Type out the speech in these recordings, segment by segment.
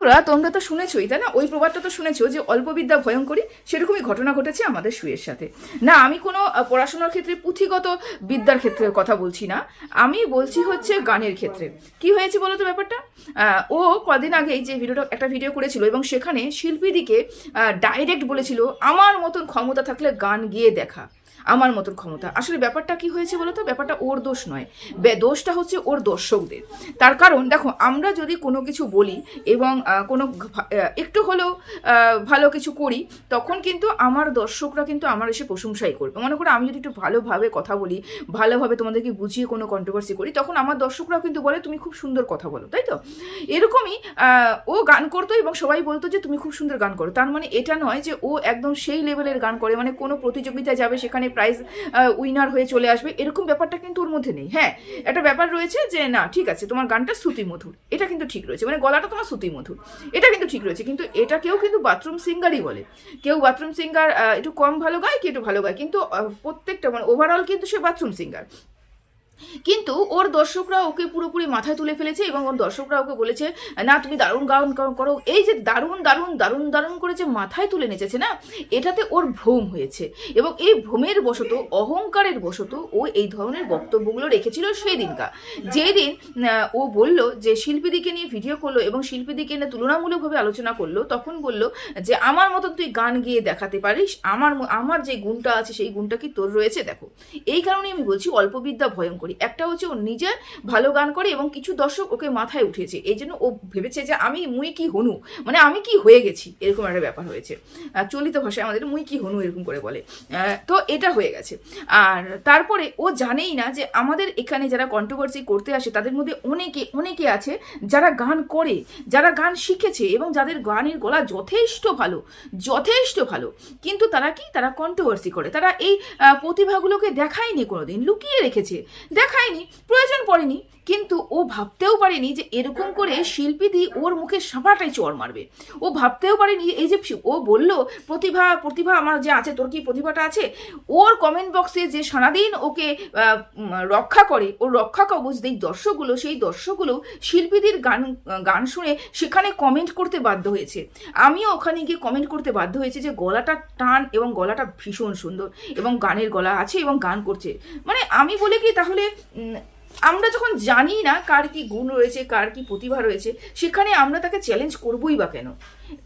তোমরা তোমরা তো শুনেছই, তাই না? ওই প্রবাদটা তো শুনেছো যে অল্প বিদ্যা ভয়ঙ্করী, সেরকমই ঘটনা ঘটেছে আমাদের সুয়ের সাথে। না, আমি কোনো পড়াশোনার ক্ষেত্রে পুঁথিগত বিদ্যার ক্ষেত্রে কথা বলছি না। আমি বলছি হচ্ছে গানের ক্ষেত্রে। কি হয়েছে বলো তো ব্যাপারটা ও কদিন আগেই যে ভিডিওটা, একটা ভিডিও করেছিল এবং সেখানে শিল্পীদিকে ডাইরেক্ট বলেছিল, আমার মতন ক্ষমতা থাকলে গান গিয়ে দেখা। আমার মতন ক্ষমতা। আসলে ব্যাপারটা কি হয়েছে বলো তো ব্যাপারটা ওর দোষ নয়। দোষটা হচ্ছে ওর দর্শকদের। তার কারণ, দেখো, আমরা যদি কোনো কিছু বলি এবং কোনো একটু হলেও ভালো কিছু করি, তখন কিন্তু আমার দর্শকরা কিন্তু আমার এসে প্রশংসাই করবে। মনে করো, আমি যদি একটু ভালোভাবে কথা বলি, ভালোভাবে তোমাদেরকে বুঝিয়ে কোনো কন্ট্রোভার্সি করি, তখন আমার দর্শকরাও কিন্তু বলে, তুমি খুব সুন্দর কথা বলো। তাই তো? এরকমই ও গান করতো এবং সবাই বলতো যে, তুমি খুব সুন্দর গান করো। তার মানে এটা নয় যে, ও একদম সেই লেভেলের গান করে। মানে কোনো প্রতিযোগিতায় যাবে, সেখানে প্রাইজ উইনার হয়ে চলে আসবে। এরকম ব্যাপারটা কিন্তু ওর মধ্যে নেই। হ্যাঁ একটা ব্যাপার রয়েছে যে, না, ঠিক আছে, তোমার গানটা শ্রুতি মধুর। এটা কিন্তু ঠিক রয়েছে। মানে গলাটা তোমার শ্রুতি মধুর। এটা কিন্তু ঠিক রয়েছে। কিন্তু এটা কেউ কিন্তু বাথরুম সিঙ্গারই বলে। কেউ বাথরুম সিঙ্গার একটু কম ভালো গায়, কেউ একটু ভালো গায়। কিন্তু প্রত্যেকটা মানে ওভারঅল কিন্তু সে বাথরুম সিঙ্গার কিন্তু ওর দর্শকরা ওকে পুরোপুরি মাথায় তুলে ফেলেছে এবং ওর দর্শকরা ওকে বলেছে, না, তুমি দারুণ গান করো- এই যে দারুণ দারুণ দারুণ দারুণ করে যে মাথায় তুলে নেচেছে না, এটাতে ওর ভ্রম হয়েছে। এবং এই ভ্রমের বশত, অহংকারের বশত ও এই ধরনের বক্তব্যগুলো রেখেছিল সেই দিনকা যেই দিন ও বলল যে শিল্পীদিকে নিয়ে ভিডিও করল এবং শিল্পীদিকে নিয়ে তুলনামূলকভাবে আলোচনা করল, তখন বলল যে, আমার মতন তুই গান গিয়ে দেখাতে পারিস, আমার আমার যে গুণটা আছে সেই গুণটা কি তোর রয়েছে? দেখো, এই কারণে আমি বলছি অল্পবিদ্যা ভয়ঙ্করী। একটা হচ্ছে ও নিজে ভালো গান করে এবং কিছু দর্শক ওকে মাথায় উঠেছে। এই জন্য ও ভেবেছে যে আমি মুই কি হনু? মানে আমি কি হয়ে গেছি? এরকম একটা ব্যাপার হয়েছে। চলিত ভাষায় আমাদের মুই কি হনু? এরকম করে বলে। তো এটা হয়ে গেছে। আর তারপরে ও জানেই না যে আমাদের এখানে যারা কন্ট্রোভার্সি করতে আসে, তাদের মধ্যে অনেকে অনেকে আছে যারা গান করে, যারা গান শিখেছে এবং যাদের গানের গলা যথেষ্ট ভালো যথেষ্ট ভালো। কিন্তু তারা কি? তারা কন্ট্রোভার্সি করে। তারা এই প্রতিভাগুলোকে দেখায়নি কোনোদিন, লুকিয়ে রেখেছে। দেখায়নি, প্রয়োজন পড়েনি। কিন্তু ও ভাবতেও পারেনি যে এরকম করে শিল্পীদি ওর মুখে সাপাটাই চর মারবে। ও ভাবতেও পারেনি, এই যে ও বলল, প্রতিভা প্রতিভা আমার যে আছে, তোর কি প্রতিভাটা আছে? ওর কমেন্ট বক্সে যে সারাদিন ওকে রক্ষা করে, ওর রক্ষা কবচ এই দর্শকগুলো, সেই দর্শকগুলো শিল্পীদের গান গান শুনে সেখানে কমেন্ট করতে বাধ্য হয়েছে। আমিও ওখানে গিয়ে কমেন্ট করতে বাধ্য হয়েছে যে গলাটা টান এবং গলাটা ভীষণ সুন্দর এবং গানের গলা আছে এবং গান করছে। মানে আমি বলে কি, তাহলে উম, আমরা যখন জানি না কার কি গুণ রয়েছে কার কি প্রতিভা রয়েছে সেখানে আমরা তাকে চ্যালেঞ্জ করবই বা কেন?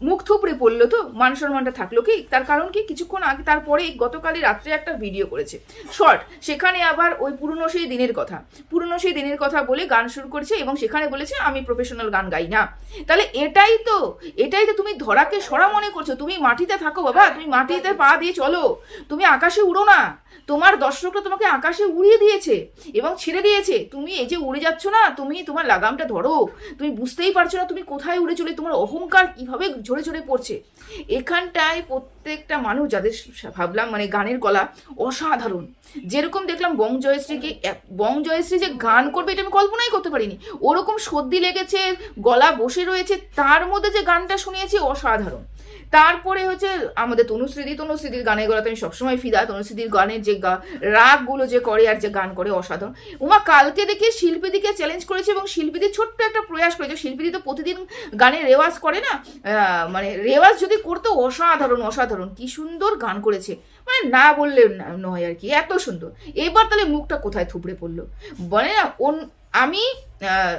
মুখ থুপড়ে পড়ল তো মান সম্মানটা থাকল কি? তার কারণ কি? কিছুক্ষণ আগে, তারপরে গতকালই রাত্রে একটা ভিডিও করেছে। শর্ট, সেখানে আবার ওই পুরনো সেই দিনের কথা। পুরনো সেই দিনের কথা বলে গান শুরু করেছে এবং সেখানে বলেছে, আমি প্রফেশনাল গান গাই না। তাহলে এটাই তো এটাই তো তুমি ধরাকে সরা মনে করছ। তুমি মাটিতে থাকো বাবা, তুমি মাটিতে পা দিয়ে চলো। তুমি আকাশে উড়ো না। তোমার দর্শকরা তোমাকে আকাশে উড়িয়ে দিয়েছে এবং ছেড়ে দিয়েছে। তুমি এই যে উড়ে যাচ্ছ না, তুমি তোমার লাগামটা ধরো। তুমি বুঝতেই পারছ না তুমি কোথায় উড়ে চলে, তোমার অহংকার কীভাবে ঝরে ঝরে পড়ছে। এখানটায় প্রত্যেকটা মানুষ যাদের ভাবলাম মানে গানের গলা অসাধারণ। যেরকম দেখলাম বং জয়শ্রীকে বং জয়শ্রী যে গান করবে এটা আমি কল্পনাই করতে পারিনি। ওরকম সর্দি লেগেছে, গলা বসে রয়েছে, তার মধ্যে যে গানটা শুনিয়েছি অসাধারণ। তারপরে হচ্ছে আমাদের তনুশ্রীদি তনুশ্রীদির গানের গলাতে আমি সবসময় ফিদা। তনুশ্রীদির গানের যে রাগগুলো যে করে আর যে গান করে অসাধারণ। উমা কালকে দেখে শিল্পীদিকে চ্যালেঞ্জ করেছে এবং শিল্পীদি ছোট্ট একটা প্রয়াস করেছে। শিল্পীদি তো প্রতিদিন গানের রেওয়াজ করে না? মানে রেওয়াজ যদি করতো অসাধারণ অসাধারণ। কি সুন্দর গান করেছে। মানে না বললে নয় আর কি। এত সুন্দর। এবার তাহলে মুখটা কোথায় থুবড়ে পড়ল? বলে না আমি আহ,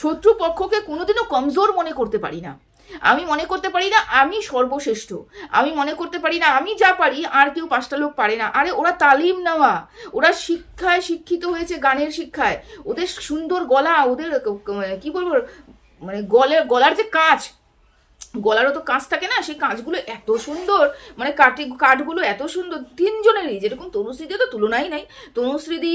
শত্রু পক্ষকে কোনোদিনও কমজোর মনে করতে পারি না। আমি মনে করতে পারি না আমি সর্বশ্রেষ্ঠ। আমি মনে করতে পারি না আমি যা পারি, আর কেউ পাঁচটা লোক পারে না। আরে, ওরা তালিম নেওয়া। ওরা শিক্ষায় শিক্ষিত হয়েছে গানের শিক্ষায়। ওদের সুন্দর গলা, ওদের কি বলব? মানে গলের গলার যে কাজ গলারও তো কাঁচ থাকে না, সেই কাঁচগুলো এত সুন্দর মানে কাটি কাঠগুলো এত সুন্দর, তিনজনেরই, যেরকম তনুশ্রীতে তো তুলনাই নাই। তনুশ্রীদি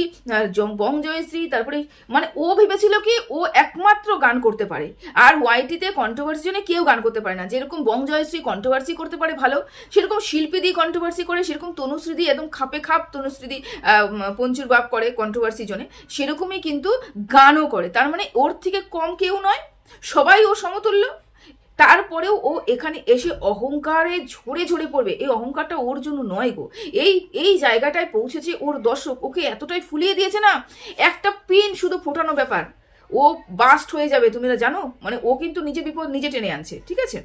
বং জয়শ্রী তারপরে মানে ও ভেবেছিল কি ও একমাত্র গান করতে পারে, আর ওয়াইটিতে কন্ট্রোভার্সি জন্য কেউ গান করতে পারে না। যেরকম বং জয়শ্রী কন্ট্রোভার্সি করতে পারে ভালো, সেরকম শিল্পী শিল্পীদি কন্ট্রোভার্সি করে, সেরকম তনুশ্রীদি একদম খাপে খাপ তনুশ্রীদি পঞ্চুর বাপ করে কন্ট্রোভার্সি জন্য, সেরকমই কিন্তু গানও করে। তার মানে ওর থেকে কম কেউ নয়, সবাই ও সমতুল্য। তারপরেও ও এখানে এসে অহংকারে ঝরে ঝরে পড়বে। এই অহংকারটা ওর জন্য নয় গো। এই এই জায়গাটায় পৌঁছেছে ওর দর্শক। ওকে এতটাই ফুলিয়ে দিয়েছে না, একটা পিন শুধু ফোটানো ব্যাপার। ও বাস্ট হয়ে যাবে, তুমি না জানো? মানে ও কিন্তু নিজে বিপদ নিজে টেনে আনছে, ঠিক আছে?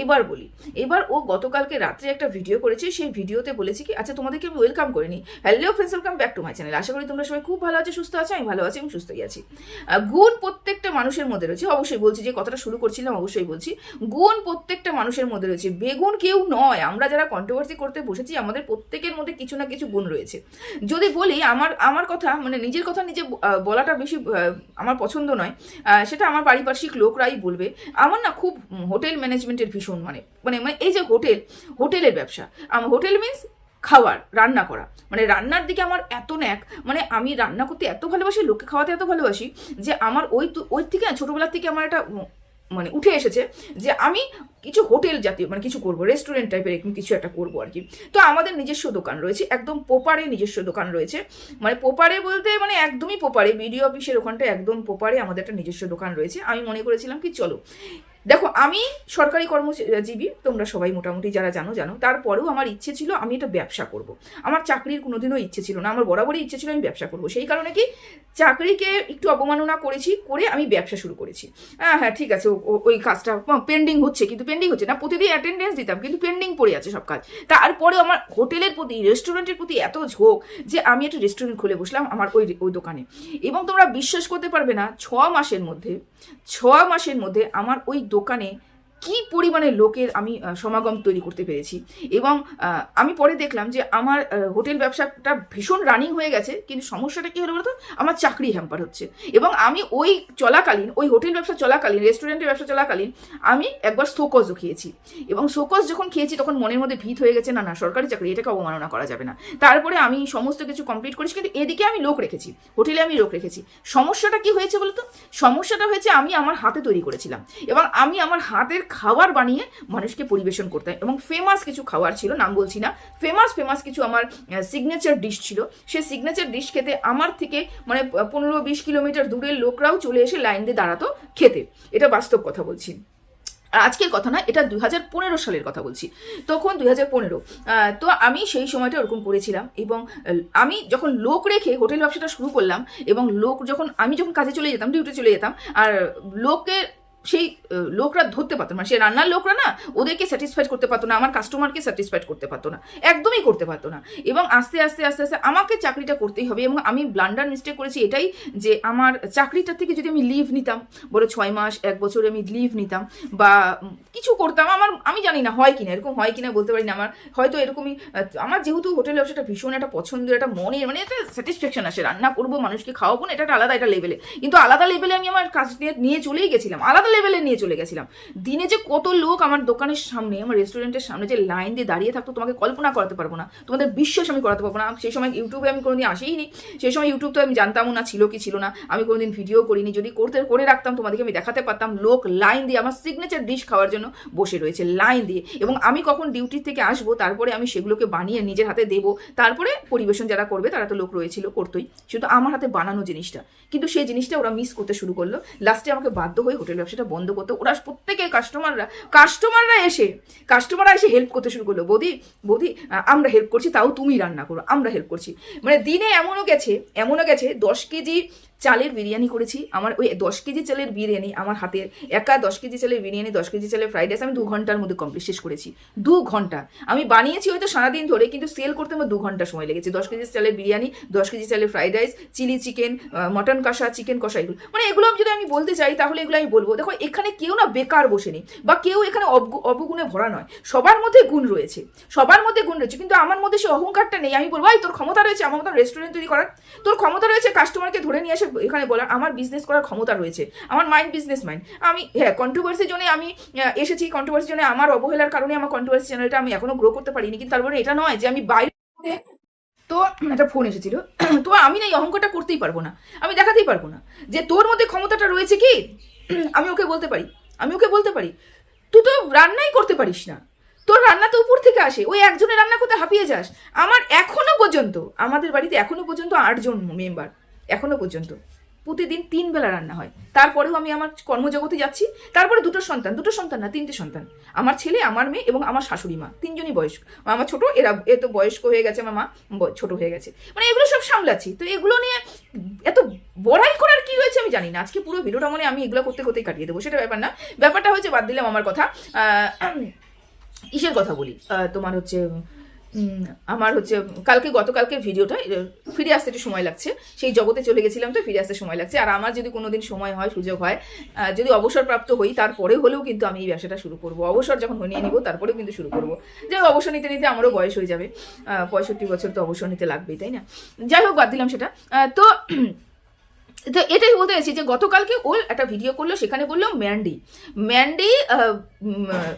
এবার বলি, এবার ও গতকালকে রাত্রে একটা ভিডিও করেছে, সেই ভিডিওতে বলেছি কি আচ্ছা তোমাদেরকে আমি ওয়েলকাম করে নিই। Hello friends welcome back to my channel আশা করি তোমরা সবাই খুব ভালো আছো, সুস্থ আছো, আমি ভালো আছি এবং সুস্থই আছি। গুণ প্রত্যেকটা মানুষের মধ্যে রয়েছে, অবশ্যই বলছি যে কথাটা শুরু করছিলাম, অবশ্যই বলছি। গুণ প্রত্যেকটা মানুষের মধ্যে রয়েছে বেগুন কেউ নয়। আমরা যারা কন্ট্রোভার্সি করতে বসেছি, আমাদের প্রত্যেকের মধ্যে কিছু না কিছু গুণ রয়েছে। যদি বলি, আমার আমার কথা মানে নিজের কথা নিজে বলাটা বেশি আমার পছন্দ নয় সেটা আমার পারিপার্শ্বিক লোকরাই বলবে। আমার না খুব হোটেল ম্যানেজমেন্টের ভীষণ মানে মানে মানে এই যে হোটেল, হোটেলের ব্যবসা আমার হোটেল মিন্স খাওয়ার, রান্না করা। মানে রান্নার দিকে আমার এত ন্যাক মানে আমি রান্না করতে এত ভালোবাসি, লোককে খাওয়াতে এত ভালোবাসি, যে আমার ওই ওই থেকে ছোটোবেলার থেকে আমার একটা মানে উঠে এসেছে যে আমি কিছু হোটেল জাতীয় মানে কিছু করব রেস্টুরেন্ট টাইপের এরকম কিছু একটা করব আর কি। তো আমাদের নিজস্ব দোকান রয়েছে, একদম পোপারে নিজস্ব দোকান রয়েছে। মানে পোপারে বলতে মানে একদমই পোপারে বিডিও অফিসের ওখানটা একদম পোপারে আমাদের একটা নিজস্ব দোকান রয়েছে। আমি মনে করেছিলাম কি চলো দেখো, আমি সরকারি কর্মজীবী, তোমরা সবাই মোটামুটি যারা জানো জানো। তারপরেও আমার ইচ্ছে ছিল আমি এটা ব্যবসা করব। আমার চাকরির কোনোদিনও ইচ্ছে ছিল না। আমার বরাবরই ইচ্ছে ছিল আমি ব্যবসা করব। সেই কারণে কি চাকরিকে একটু অবমাননা করেছি, করে আমি ব্যবসা শুরু করেছি। হ্যাঁ হ্যাঁ ঠিক আছে ওই কাজটা পেন্ডিং হচ্ছে, কিন্তু পেন্ডিং হচ্ছে না। প্রতিদিন অ্যাটেন্ডেন্স দিতাম, কিন্তু পেন্ডিং পড়ে আছে সব কাজ। তারপরে আমার হোটেলের প্রতি, রেস্টুরেন্টের প্রতি এত ঝোঁক যে আমি একটা রেস্টুরেন্ট খুলে বসলাম আমার ওই ওই দোকানে। এবং তোমরা বিশ্বাস করতে পারবে না, ছ মাসের মধ্যে, ছ মাসের মধ্যে আমার ওই দোকানে কি পরিমাণে লোকের আমি সমাগম তৈরি করতে পেরেছি। এবং আমি পরে দেখলাম যে আমার হোটেল ব্যবসাটা ভীষণ রানিং হয়ে গেছে, কিন্তু সমস্যাটা কি হলো বলতো? আমার চাকরি হ্যাম্পার হচ্ছে। এবং আমি ওই চলাকালীন, ওই হোটেল ব্যবসা চলাকালীন রেস্টুরেন্টের ব্যবসা চলাকালীন, আমি একবার শোকজও খেয়েছি। এবং শোকজ যখন খেয়েছি, তখন মনের মধ্যে ভিত হয়ে গেছে, না না, সরকারি চাকরি, এটাকে অবমাননা করা যাবে না। তারপরে আমি সমস্ত কিছু কমপ্লিট করেছি, কিন্তু এদিকে আমি লোক রেখেছি, হোটেলে আমি লোক রেখেছি। সমস্যাটা কি হয়েছে বলতো? সমস্যাটা হয়েছে আমি আমার হাতে তৈরি করেছিলাম। এবং আমি আমার হাতের খাবার বানিয়ে মানুষকে পরিবেশন করতাম এবং ফেমাস কিছু খাবার ছিল, নাম বলছি না। ফেমাস ফেমাস কিছু আমার সিগনেচার ডিশ ছিল। সেই সিগনেচার ডিশ খেতে আমার থেকে মানে পনেরো বিশ কিলোমিটার দূরের লোকরাও চলে এসে লাইন দিয়ে দাঁড়াতো খেতে। এটা বাস্তব কথা বলছি। আর আজকের কথা না, এটা দুই হাজার পনেরো সালের কথা বলছি। তখন দুই হাজার পনেরো তো আমি সেই সময়টা ওরকম করেছিলাম এবং আমি যখন লোক রেখে হোটেল ব্যবসাটা শুরু করলাম এবং লোক যখন, আমি যখন কাজে চলে যেতাম ডিউটি চলে যেতাম, আর লোকের সেই লোকরা ধরতে পারতো না। মানে সেই রান্নার লোকরা না, ওদেরকে স্যাটিসফাইড করতে পারতো না, আমার কাস্টমারকে স্যাটিসফাইড করতে পারতো না। একদমই করতে পারতো না। এবং আস্তে আস্তে আস্তে আস্তে আমাকে চাকরিটা করতেই হবে এবং আমি ব্লান্ডার মিস্টেক করেছি এটাই যে আমার চাকরিটার থেকে যদি আমি লিভ নিতাম, বলে ছয় মাস, এক বছরে আমি লিভ নিতাম বা কিছু করতাম, আমার, আমি জানি না হয় কিনা, এরকম হয় কিনা বলতে পারি না আমার। হয়তো এরকমই আমার যেহেতু হোটেল ব্যবসাটা ভীষণ একটা পছন্দের, একটা মনের মানে একটা স্যাটিসফ্যাকশন আসে। রান্না করব, মানুষকে খাওয়াবো না, এটা একটা আলাদা একটা লেভেলে কিন্তু আলাদা লেভেলে আমি আমার কাজ নিয়ে চলেই গেছিলাম। আলাদা লেভেলে নিয়ে চলে গেছিলাম। দিনে যে কত লোক আমার দোকানের সামনে, আমার রেস্টুরেন্টের সামনে যে লাইন দিয়ে দাঁড়িয়ে থাকতো, তোমাকে কল্পনা করাতে পারব না। তোমাদের বিশ্বাস আমি করাতে পারব না। সেই সময় ইউটিউবে আমি কোনোদিন আসিনি সেই সময় ইউটিউব তো আমি জানতামও না ছিল কি ছিল না। আমি কোনোদিন ভিডিও করিনি। যদি করতে, করে রাখতাম, তোমাদেরকে আমি দেখাতে পারতাম লোক লাইন দিয়ে আমার সিগনেচার ডিশ খাওয়ার জন্য বসে রয়েছে লাইন দিয়ে। এবং আমি কখন ডিউটি থেকে আসব, তারপরে আমি সেগুলোকে বানিয়ে নিজের হাতে দেবো। তারপরে পরিবেশন যারা করবে, তারা তো লোক রয়েছিল, করতোই। শুধু আমার হাতে বানানো জিনিসটা। কিন্তু সেই জিনিসটা ওরা মিস করতে শুরু করল। লাস্টে আমাকে বাধ্য হয়ে হোটেল ব্যবসাটা বন্ধ করতো ওরা প্রত্যেকের কাস্টমাররা কাস্টমাররা এসে কাস্টমাররা এসে হেল্প করতে শুরু করল। বৌদি বৌদি আমরা হেল্প করছি, তাও তুমি রান্না করো, আমরা হেল্প করছি। মানে দিনে এমনও গেছে এমনও গেছে, দশ কেজি চালের বিরিয়ানি করেছি। আমার ওই দশ কেজি চালের বিরিয়ানি আমার হাতের একা দশ কেজি চালের বিরিয়ানি দশ কেজি চালের ফ্রাইড রাইস আমি দু ঘণ্টার মধ্যে কমপ্লিট শেষ করেছি। দু ঘণ্টা। আমি বানিয়েছি হয়তো সারাদিন ধরে কিন্তু সেল করতে আমার দু ঘণ্টা সময় লেগেছে। দশ কেজি চালের বিরিয়ানি দশ কেজি চালের fried rice chilli chicken mutton কষা চিকেন কষা এগুলো। মানে এগুলো যদি আমি বলতে চাই তাহলে এগুলো আমি বলব। দেখো এখানে কেউ না বেকার বসে নেই বা কেউ এখানে অবগু- অবগুণে ভরা নয়। সবার মধ্যে গুণ রয়েছে। সবার মধ্যে গুণ রয়েছে। কিন্তু আমার মধ্যে সে অহংকারটা নেই। আমি বলব "ভাই, তোর ক্ষমতা রয়েছে আমার মতন রেস্টুরেন্ট তৈরি করার। তোর ক্ষমতা রয়েছে কাস্টমারকে ধরে নিয়ে এসে এখানে বলার আমার বিজনেস করার ক্ষমতা রয়েছে। আমার মাইন্ড বিজনেস মাইন্ড আমি হ্যাঁ কন্ট্রোভার্সির জন্য আমি এসেছি। কন্ট্রোভার্সির জন্য আমার অবহেলার কারণে আমার কন্ট্রোভার্সি চ্যানেলটা আমি এখনও গ্রো করতে পারিনি। কিন্তু তারপরে এটা নয় যে আমি বাইরে তো একটা ফোন এসেছিল। তো আমি না এই অহংকারটা করতেই পারব না। আমি দেখাতেই পারব না। যে তোর মধ্যে ক্ষমতাটা রয়েছে কি? আমি ওকে বলতে পারি। আমি ওকে বলতে পারি। তুই তো রান্নাই করতে পারিস না। তোর রান্না তো উপর থেকে আসে। ওই একজনের রান্না করতে হাঁপিয়ে যাস। আমার এখনও পর্যন্ত, আমাদের বাড়িতে এখনও পর্যন্ত আটজন মেম্বার এখনও পর্যন্ত। প্রতিদিন তিন বেলা রান্না হয়। তারপরেও আমি আমার কর্মজগতে যাচ্ছি। তারপরে দুটো সন্তান দুটো সন্তান না, তিনটে সন্তান। আমার ছেলে, আমার মেয়ে এবং আমার শাশুড়ি মা, তিনজনই বয়স্ক। আমার ছোট, এরা এ তো বয়স্ক হয়ে গেছে, আমার মা ছোট হয়ে গেছে। মানে এগুলো সব সামলাচ্ছি। তো এগুলো নিয়ে এত বড়াই করার কি হয়েছে আমি জানি না। আজকে পুরো ভিডিওটা মনে আমি এগুলো করতে করতেই কাটিয়ে দেবো। সেটা ব্যাপার না। ব্যাপারটা হচ্ছে, বাদ দিলাম আমার কথা। ইসের কথা বলি। তোমার হচ্ছে আমার হচ্ছে, কালকে, গতকালকে ভিডিওটা ফিরে আসতে একটু সময় লাগছে। সেই জগতে চলে গেছিলাম তো ফিরে আসতে সময় লাগছে। আর আমার যদি কোনো দিন সময় হয়, সুযোগ হয় যদি অবসরপ্রাপ্ত হই, তারপরে হলেও কিন্তু আমি এই ব্যবসাটা শুরু করব। অবসর যখন নিয়ে নিব, তারপরেও কিন্তু শুরু করব। যাই হোক, অবসর নিতে নিতে আমারও বয়স হয়ে যাবে। পঁয়ষট্টি বছর তো অবসর নিতে লাগবেই, তাই না? যাই হোক, বাদ দিলাম সেটা। তো তো এটাই বলতে চাইছি যে গতকালকে ও একটা ভিডিও করল, সেখানে বলল ম্যান্ডি। ম্যান্ডি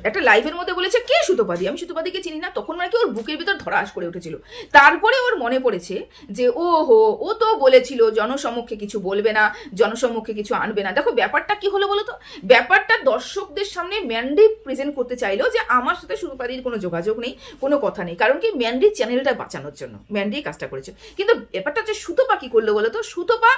একটা লাইভের মধ্যে বলেছে, কে সুতোপাদি? আমি সুতোপাদিকে চিনি না। তখন মানে কি ওর বুকের ভিতর ধরাস করে উঠেছিল। তারপরে ওর মনে পড়েছে যে ও হো ও তো বলেছিল, জনসমক্ষে কিছু বলবে না, জনসমক্ষে কিছু আনবে না। দেখো, ব্যাপারটা কি হলো বলো তো ব্যাপারটা দর্শকদের সামনে ম্যান্ডি প্রেজেন্ট করতে চাইলো যে, আমার সাথে সুতোপাদির কোনো যোগাযোগ নেই, কোনো কথা নেই। কারণ কি, ম্যান্ডির চ্যানেলটা বাঁচানোর জন্য ম্যান্ডি কাজটা করেছে। কিন্তু ব্যাপারটা হচ্ছে, সুতোপা কি করল বলো তো সুতোপা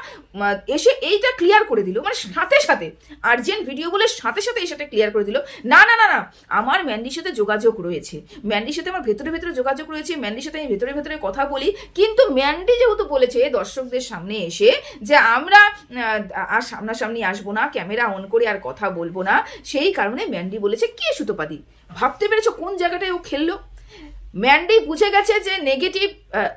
এসে এইটা ক্লিয়ার করে দিল। মানে সাথে সাথে আর্জেন্ট ভিডিও বলে সাথে সাথে এসে ক্লিয়ার করে দিল। না না না না, আমার ম্যান্ডির সাথে যোগাযোগ রয়েছে। ম্যান্ডির সাথে আমার ভেতরে ভেতরে যোগাযোগ রয়েছে। ম্যান্ডির সাথে আমি ভেতরে ভেতরে কথা বলি। কিন্তু ম্যান্ডি যেহেতু বলেছে দর্শকদের সামনে এসে যে আমরা আর সামনাসামনি আসব না ক্যামেরা অন করে আর কথা বলব না, সেই কারণে ম্যান্ডি বলেছে, কে সুতোপাদি? ভাবতে পেরেছ কোন জায়গাটায় ও খেললো? ম্যান্ডি বুঝে গেছে যে নেগেটিভ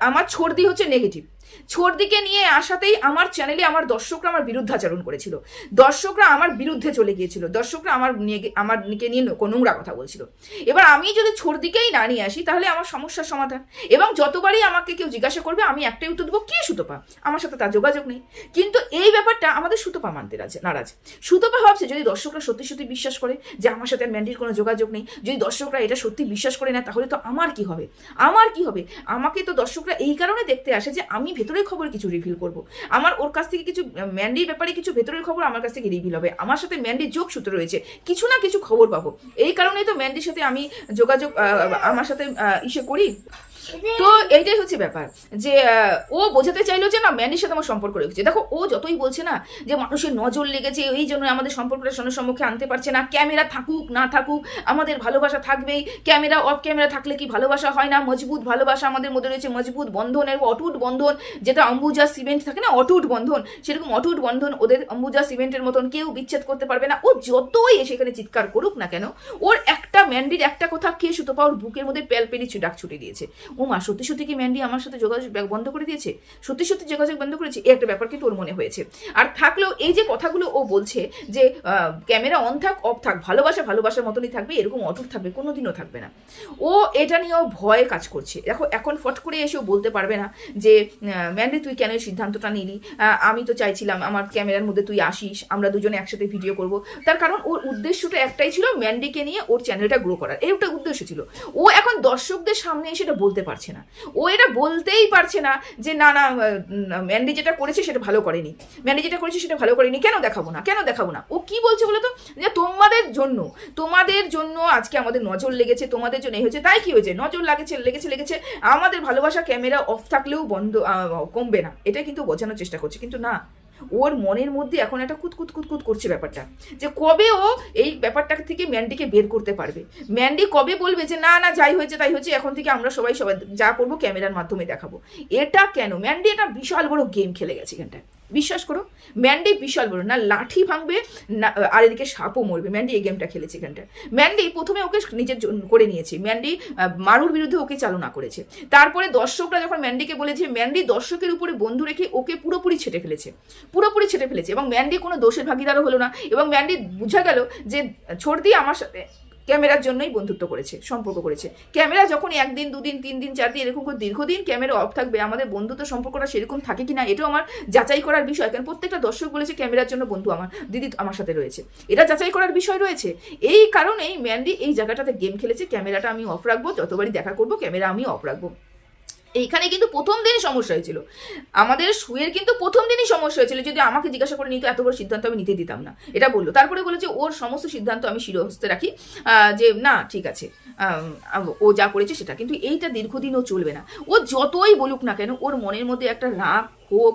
আমার ছর্দি হচ্ছে নেগেটিভ ছর্দিকে নিয়ে আসাতেই আমার চ্যানেলে আমার দর্শকরা আমার বিরুদ্ধাচরণ করেছিল। দর্শকরা আমার বিরুদ্ধে চলে গিয়েছিল। দর্শকরা আমার নিয়ে আমার নিকে নিয়ে নোংরা কথা বলছিল। এবার আমি যদি ছর্দিকেই না নিয়ে আসি, তাহলে আমার সমস্যার সমাধান। এবং যতবারই আমাকে কেউ জিজ্ঞাসা করবে, আমি একটাই উত্তর দেবো, কে সুতপা? আমার সাথে তার যোগাযোগ নেই। কিন্তু এই ব্যাপারটা আমাদের সুতপা মানতে রাজ, নারাজ। সুতপা ভাবছে, যদি দর্শকরা সত্যি সত্যি বিশ্বাস করে যে আমার সাথে আর ম্যান্ডির কোনো যোগাযোগ নেই, যদি দর্শকরা এটা সত্যি বিশ্বাস করে না তাহলে তো আমার কি হবে? আমার কি হবে? আমাকে তো দর্শকরা এই কারণে দেখতে আসে যে আমি ভেতরের খবর কিছু রিভিল করব। আমার ওর কাছ থেকে কিছু ম্যান্ডির ব্যাপারে কিছু ভেতরের খবর আমার কাছ থেকে রিভিল হবে। আমার সাথে ম্যান্ডির যোগ সূত্র রয়েছে। কিছু না কিছু খবর পাবো। এই কারণেই তো ম্যান্ডির সাথে আমি যোগাযোগ আমার সাথে ইসে করি। তো এইটাই হচ্ছে ব্যাপার যে ও বোঝাতে চাইলো যে না ম্যান্ডির সাথে আমার সম্পর্ক রয়েছে দেখো, ও যতই বলছে না যে মানুষের নজর লেগেছে, এই জন্য আমাদের সম্পর্কটা সনের সম্মুখে আনতে পারছে না। ক্যামেরা থাকুক, না থাকুক, আমাদের ভালোবাসা থাকবেই। ক্যামেরা অফ ক্যামেরা থাকলে কি ভালোবাসা হয় না? মজবুত ভালোবাসা আমাদের মধ্যে রয়েছে, মজবুত বন্ধন বন্ধনের অটুট বন্ধন, যেটা অম্বুজা সিমেন্ট থাকে না, অটুট বন্ধন, সেরকম অটুট বন্ধন ওদের অম্বুজা সিমেন্টের মতন কেউ বিচ্ছেদ করতে পারবে না। ও যতই এসে এখানে চিৎকার করুক না কেন, ওর একটা ম্যান্ডির একটা কথা কে সুতপা ওর বুকের মধ্যে প্যালপেলি ডাক ছুটে দিয়েছে। ও মা, সত্যি সত্যি কি ম্যান্ডি আমার সাথে যোগাযোগ বন্ধ করে দিয়েছে? সত্যি সত্যি যোগাযোগ বন্ধ করেছে, এই একটা ব্যাপার কিন্তু ওর মনে হয়েছে। আর থাকলেও এই যে কথাগুলো ও বলছে যে ক্যামেরা অন থাক অফ থাক, ভালোবাসা ভালোবাসার মতনই থাকবে, এরকম অটুট থাকবে, কোনোদিনও থাকবে না। ও এটা নিয়েও ভয়ে কাজ করছে। দেখো, এখন ফট করে এসেও বলতে পারবে না যে ম্যান্ডি, তুই কেন সিদ্ধান্তটা নিলি? আমি তো চাইছিলাম আমার ক্যামেরার মধ্যে তুই আসিস, আমরা দুজনে একসাথে ভিডিও করব। তার কারণ ওর উদ্দেশ্যটা একটাই ছিল ম্যান্ডিকে নিয়ে ওর চ্যানেলটা গ্রো করার। এই একটা উদ্দেশ্য ছিল। ও এখন দর্শকদের সামনে এসে এটা বলতে পারছে না। ও এটা বলতেই পারছে না যে, না না ম্যান্ডি যেটা করেছে সেটা ভালো করেনি। ম্যান্ডি যেটা করেছে সেটা ভালো করেনি। কেন দেখাবো না? কেন দেখাবো না? ও কি বলছে বলো তো? যে, তোমাদের জন্য তোমাদের জন্য আজকে আমাদের নজর লেগেছে, তোমাদের জন্য এই হয়েছে। তাই কি হয়েছে? নজর লাগেছে, লেগেছে লেগেছে। আমাদের ভালোবাসা ক্যামেরা অফ থাকলেও বন্ধ কমবে না। এটা কিন্তু বোঝানোর চেষ্টা করছে। কিন্তু না ওর মনের মধ্যে এখন একটা কুতকুত কুতকুত করছে ব্যাপারটা, যে কবে ও এই ব্যাপারটা থেকে ম্যান্ডিকে বের করতে পারবে? ম্যান্ডি কবে বলবে যে, না না, যাই হয়েছে, তাই হয়েছে, এখন থেকে আমরা সবাই সবাই যা করব ক্যামেরার মাধ্যমে দেখাবো। এটা কেন? ম্যান্ডি একটা বিশাল বড় গেম খেলে গেছে এখানটায়। বিশ্বাস করো ম্যান্ডি বিশাল বড়, না লাঠি ভাঙবে, না, আর এদিকে সাপও মরবে। ম্যান্ডি এই গেমটা খেলেছে এখানটায়। ম্যান্ডি প্রথমে ওকে নিজের করে নিয়েছে। ম্যান্ডি মারুর বিরুদ্ধে ওকে চালনা করেছে। তারপরে দর্শকরা যখন ম্যান্ডিকে বলেছে ম্যান্ডি দর্শকের উপরে বন্ধু রেখে ওকে পুরোপুরি ছেটে ফেলেছে। পুরোপুরি ছেটে ফেলেছে এবং ম্যান্ডি কোনো দোষের ভাগিদারও হলো না। এবং ম্যান্ডি বোঝা গেল যে ছোট দিয়ে আমার সাথে। ক্যামেরার জন্যই বন্ধুত্ব করেছে, সম্পর্ক করেছে। ক্যামেরা যখন একদিন, দুদিন তিন দিন চার দিন এরকম করে দীর্ঘদিন ক্যামেরা অফ থাকবে, আমাদের বন্ধুত্ব সম্পর্কটা সেরকম থাকে কিনা, এটাও আমার যাচাই করার বিষয়। কারণ প্রত্যেকটা দর্শক বলেছে ক্যামেরার জন্য বন্ধু আমার, দিদি আমার সাথে রয়েছে। এটা যাচাই করার বিষয় রয়েছে। এই কারণেই ম্যান্ডি এই জায়গাটাতে গেম খেলেছে। ক্যামেরাটা আমি অফ রাখব, যতবারই দেখা করব, ক্যামেরা আমি অফ রাখব। এইখানে কিন্তু প্রথম দিনই সমস্যা হয়েছিল। আমাদের শুয়ের কিন্তু প্রথম দিনই সমস্যা হয়েছিল, যদি আমাকে জিজ্ঞাসা করে নিত এত বড় সিদ্ধান্ত আমি নিতে দিতাম না। এটা বলল। তারপরে বলে যে, ওর সমস্ত সিদ্ধান্ত আমি শিরহস্তে রাখি। যে, না, ঠিক আছে। ও যা করেছে সেটা। কিন্তু এইটা দীর্ঘদিন ও চলবে না। ও যতই বলুক না কেন, ওর মনের মধ্যে একটা রাগ হোক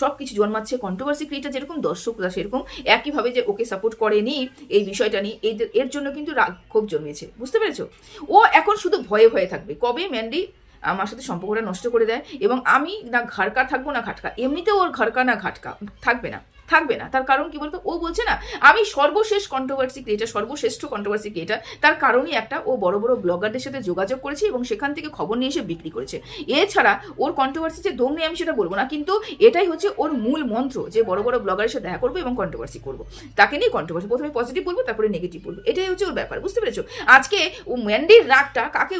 সব কিছু জন্মাচ্ছে। কন্ট্রোভার্সি ক্রিয়েটার যেরকম দর্শকরা সেরকম। একইভাবে যে, ওকে সাপোর্ট করেনি এই বিষয়টা নিয়ে এই এর জন্য কিন্তু রাগ, ক্ষোভ জন্মেছে। বুঝতে পেরেছ? ও এখন শুধু ভয়ে ভয়ে থাকবে। কবে, ম্যান্ডি? আমার সাথে সম্পর্কটা নষ্ট করে দেয় এবং আমি না ঘাড়কা থাকব না ঘাটকা। এমনিতেও ওর ঘাড়কা না ঘাটকা, থাকবে না। থাকবে না। তার কারণ কি বলতো? ও বলছে না, আমি সর্বশেষ কন্ট্রোভার্সি ক্রিয়েটার সর্বশ্রেষ্ঠ কন্ট্রোভার্সি ক্রিয়েটার তার কারণই একটা ও বড় বড় ব্লগারদের সাথে যোগাযোগ করেছে এবং সেখান থেকে খবর নিয়ে এসে বিক্রি করেছে। এছাড়া ওর কন্ট্রোভার্সি যে দম নেই, আমি সেটা বলব না, কিন্তু এটাই হচ্ছে ওর মূল মন্ত্র যে বড় বড় ব্লগারের সাথে দেখা করব এবং কন্ট্রোভার্সি করব। তাকে নিয়ে কন্ট্রোভার্সি প্রথমে পজিটিভ বলব, তারপরে নেগেটিভ বলব। এটাই হচ্ছে ওর ব্যাপার, বুঝতে পেরেছ? আজকে ও ম্যান্ডির রাগটা কাকে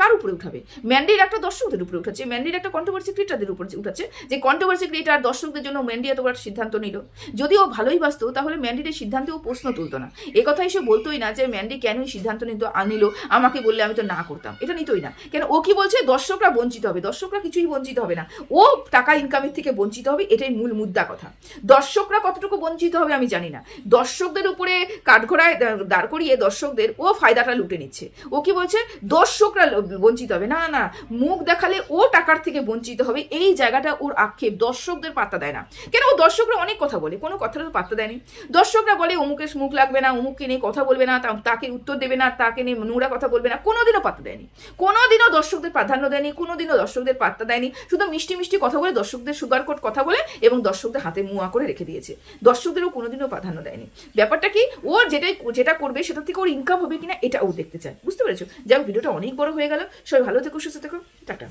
কার উপরে উঠাবে? ম্যান্ডির একটা দর্শকদের উপরে উঠাচ্ছে। ম্যান্ডির একটা কন্ট্রোভার্সি ক্রিয়েটারদের উপরে উঠাচ্ছে। যে কন্ট্রোভার্সি ক্রিয়েটার দর্শকদের জন্য ম্যান্ডি এত বড় সিদ্ধান্ত নিল। যদি ও ভালোই বাসতো, তাহলে ম্যান্ডির সিদ্ধান্তে ও প্রশ্ন তুলতো না। এ সে বলতোই না যে, ম্যান্ডি কেন এই সিদ্ধান্ত নিত, আনিল, আমাকে বললে আমি তো না করতাম। এটা নিতই না। কেন, ও কি বলছে? দর্শকরা বঞ্চিত হবে। দর্শকরা কিছুই বঞ্চিত হবে না। ও টাকা ইনকামের থেকে বঞ্চিত হবে, এটাই মূল মুদ্রা কথা। দর্শকরা কতটুকু বঞ্চিত হবে আমি জানি না। দর্শকদের উপরে কাঠঘোড়ায় দাঁড় করিয়ে দর্শকদের, ও ফায়দাটা লুটে নিচ্ছে। ও কি বলছে? দর্শকরা বঞ্চিত হবে। না না না মুখ দেখালে ও টাকার থেকে বঞ্চিত হবে। এই জায়গাটা ওর আক্ষেপ। দর্শকদের পাত্তা দেয় না। কেন, ও দর্শকরা অনেক কথা বলে, কোনো কথাটা তো পাত্তা দেয়নি। দর্শকরা বলে, অমুকের মুখ লাগবে না, অমুককে নিয়ে কথা বলবে না তাকে উত্তর দেবে না, তাকে নিয়ে নোংরা কথা বলবে না। কোনোদিনও পাত্তা দেয়নি। কোনোদিনও দর্শকদের প্রাধান্য দেয়নি, কোনোদিনও দর্শকদের পাত্তা দেয়নি। শুধু মিষ্টি মিষ্টি কথা বলে দর্শকদের সুগার কোট কথা বলে এবং দর্শকদের হাতে মুয়া করে রেখে দিয়েছে। দর্শকদেরও কোনোদিনও প্রাধান্য দেয়নি। ব্যাপারটা কি? ওর যেটাই যেটা করবে, সেটা থেকে ওর ইনকাম হবে কিনা, এটা ও দেখতে চায়। বুঝতে পেরেছ? যাই ভিডিওটা অনেক বড় হয়ে গেল। সবাই ভালো থেকো, সুস্থ থেকো। টাটা।